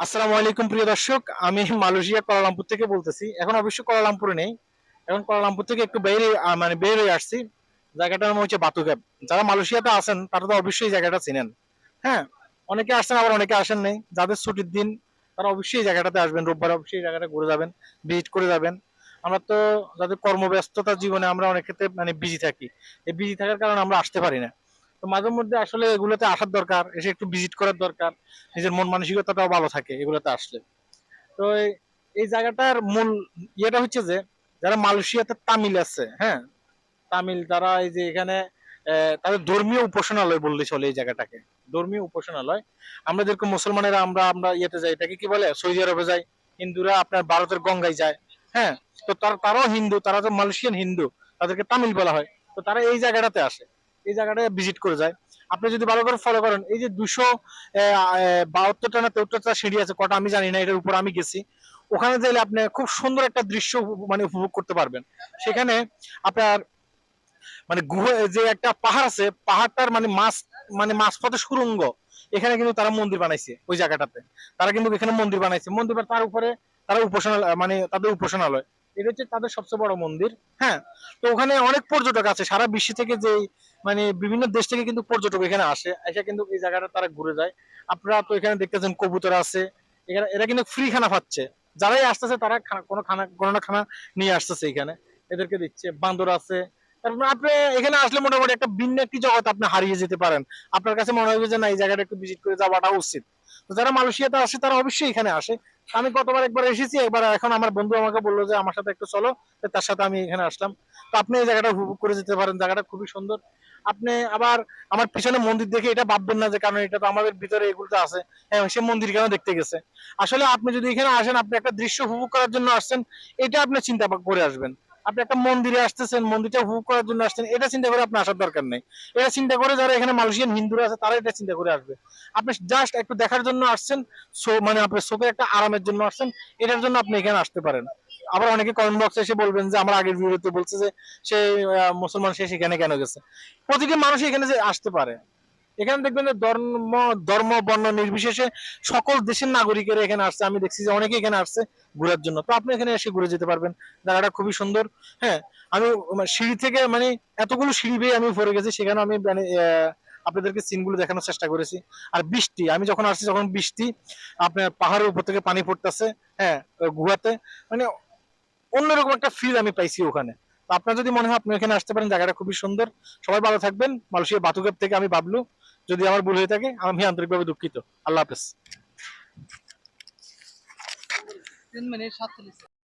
আসসালামু আলাইকুম প্রিয় দর্শক আমি মালয়েশিয়া কোয়ালালামপুর থেকে বলতেছি। এখন অবশ্য কোয়ালালামপুরে নেই। এখন কোয়ালালামপুর থেকে একটু আহ, মানে বের হয়ে আসছি। জায়গাটার নাম হচ্ছে বাতু ক্যাব যারা মালয়েশিয়াতে আছেন তারা তো অবশ্যই জায়গাটা চিনেন। হ্যাঁ অনেকে আসছেন আবার অনেকে আসেন নেই। যাদের ছুটির দিন তারা অবশ্যই জায়গাটাতে আসবেন। রোববার অবশ্যই জায়গাটা ঘুরে যাবেন ভিজিট করে যাবেন। আমরা তো যাদের কর্মব্যস্ততা জীবনে আমরা অনেক ক্ষেত্রে মানে বিজি থাকি। এই বিজি থাকার কারণে আমরা আসতে পারি না। তো মাঝে মধ্যে আসলে এগুলোতে আসার দরকার, এসে একটু ভিজিট করার দরকার, নিজের মন মানসিকতাটাও ভালো থাকে এগুলোতে আসলে। তো এই- জায়গাটার মূল ইয়েটা হচ্ছে যে, যারা মালয়েশিয়াতে তামিল আছে হ্যাঁ? তামিল যারা এই যে এখানে তাদের ধর্মীয় উপাসনালয় বললে চলে এই জায়গাটাকে। ধর্মীয় উপাসনালয়। আমরা যেরকম মুসলমানেরা আমরা আমরা ইয়েতে যাই, এটাকে কি বলে? সৌদি আরবে যাই, হিন্দুরা আপনার ভারতের গঙ্গায় যায় হ্যাঁ? তো তার, তারাও হিন্দু, তারা তো মালয়েশিয়ান হিন্দু, তাদেরকে তামিল বলা হয়। তো তারা এই জায়গাটাতে আসে। এই জায়গাটায় ভিজিট করে যায়। আপনি যদি ভালো করে ফলো করেন, এই যে দুশো বাহাত্তরটা না তেহত্তরটা সিঁড়ি আছে, কটা আমি জানি না, এটার উপর আমি গেছি। ওখানে গেলে আপনি খুব সুন্দর একটা দৃশ্য মানে উপভোগ করতে পারবেন। সেখানে আপনার মানে গুহা, যে একটা পাহাড় আছে, পাহাড়টার মানে মাছ মানে মাঝপথে সুরঙ্গ। এখানে কিন্তু তারা মন্দির বানাইছে, ওই জায়গাটাতে। তারা কিন্তু এখানে মন্দির বানাইছে। মন্দির তার উপরে, তারা উপাসনা মানে তাদের উপাসনালয়। এটা হচ্ছে তাদের সবচেয়ে বড় মন্দির। হ্যাঁ তো ওখানে অনেক পর্যটক আছে। সারা বিশ্ব থেকে যে মানে বিভিন্ন দেশ থেকে কিন্তু পর্যটক এখানে আসে। এসে কিন্তু এই জায়গাটা তারা ঘুরে যায়। আপনারা তো এখানে দেখতেছেন কবুতর আছে। এখানে এরা কিন্তু ফ্রি খানা পাচ্ছে যারাই আসতেছে তারা কোনো খানা, কোনো না খানা নিয়ে আসতেছে এখানে। এদেরকে দিচ্ছে। বান্দর আছে। তারপর আপনি এখানে আসলে মোটামুটি একটা ভিন্ন একটি জগৎ আপনি হারিয়ে যেতে পারেন। আপনার কাছে মনে হবে যে না, এই জায়গাটা একটু ভিজিট করে যাওয়াটা উচিত। তো যারা মালয়েশিয়াতে আসে তারা অবশ্যই এখানে আসে। আমি গতবার একবার এসেছি, একবার এখন আমার বন্ধু আমাকে বলল যে, আমার সাথে একটু চলো। তার সাথে আমি এখানে আসলাম। তো আপনি এই জায়গাটা উপভোগ করে যেতে পারেন, জায়গাটা খুবই সুন্দর। আপনি আবার আমার পিছনে মন্দির দেখে এটা ভাববেন না যে, কারণ এটা তো আমাদের ভিতরে এগুলো আছে। হ্যাঁ সে মন্দির কেন দেখতে গেছে। আসলে আপনি যদি এখানে আসেন, আপনি একটা দৃশ্য উপভোগ করার জন্য আসছেন, এটা আপনি চিন্তা করে আসবেন। আপনি একটা মন্দিরে আসতেছেন, মন্দিরটা উপভোগ করার জন্য আসছেন, এটা চিন্তা করে আপনার আসার দরকার নেই। এটা চিন্তা করে যারা এখানে মালয়েশিয়ান হিন্দুরা আছে, তারা এটা চিন্তা করে আসবে। আপনি জাস্ট একটু দেখার জন্য আসছেন সো মানে আপনার চোখের একটা আরামের জন্য আসছেন, এটার জন্য আপনি এখানে আসতে পারেন। আবার অনেকে কমেন্ট বক্সে এসে বলবেন যে, আমার আগের ভিডিওতে বলছে যে, সে মুসলমান সে সেখানে কেন গেছে? প্রতিটি মানুষ এখানে যে আসতে পারে। এখানে দেখবেন যে ধর্ম ধর্ম, বর্ণ নির্বিশেষে সকল দেশের নাগরিকেরা এখানে আসছে। আমি দেখছি যে অনেকে এখানে আসছে ঘোরার জন্য। তো আপনি এখানে এসে ঘুরে যেতে পারবেন। জায়গাটা খুবই সুন্দর। হ্যাঁ আমি সিঁড়ি থেকে মানে এতগুলো সিঁড়ি বেয়ে আমি উপরে গেছি, সেখানে আমি মানে আপনাদেরকে সিনগুলো দেখানোর চেষ্টা করেছি। আর বৃষ্টি, আমি যখন আসছি যখন বৃষ্টি, আপনার পাহাড়ের উপর থেকে পানি পড়তেছে হ্যাঁ গুহাতে। মানে অন্যরকম একটা ফিল আমি পাইছি ওখানে। আপনার যদি মনে হয় আপনি এখানে আসতে পারেন, জায়গাটা খুবই সুন্দর। সবাই ভালো থাকবেন। মালয়েশিয়া বাতুকেপ থেকে আমি বাবলু। যদি আমার ভুল হয়ে থাকে আমি আন্তরিকভাবে দুঃখিত। আল্লাহ হাফেজ। তিন মিনিট সাতচল্লিশ।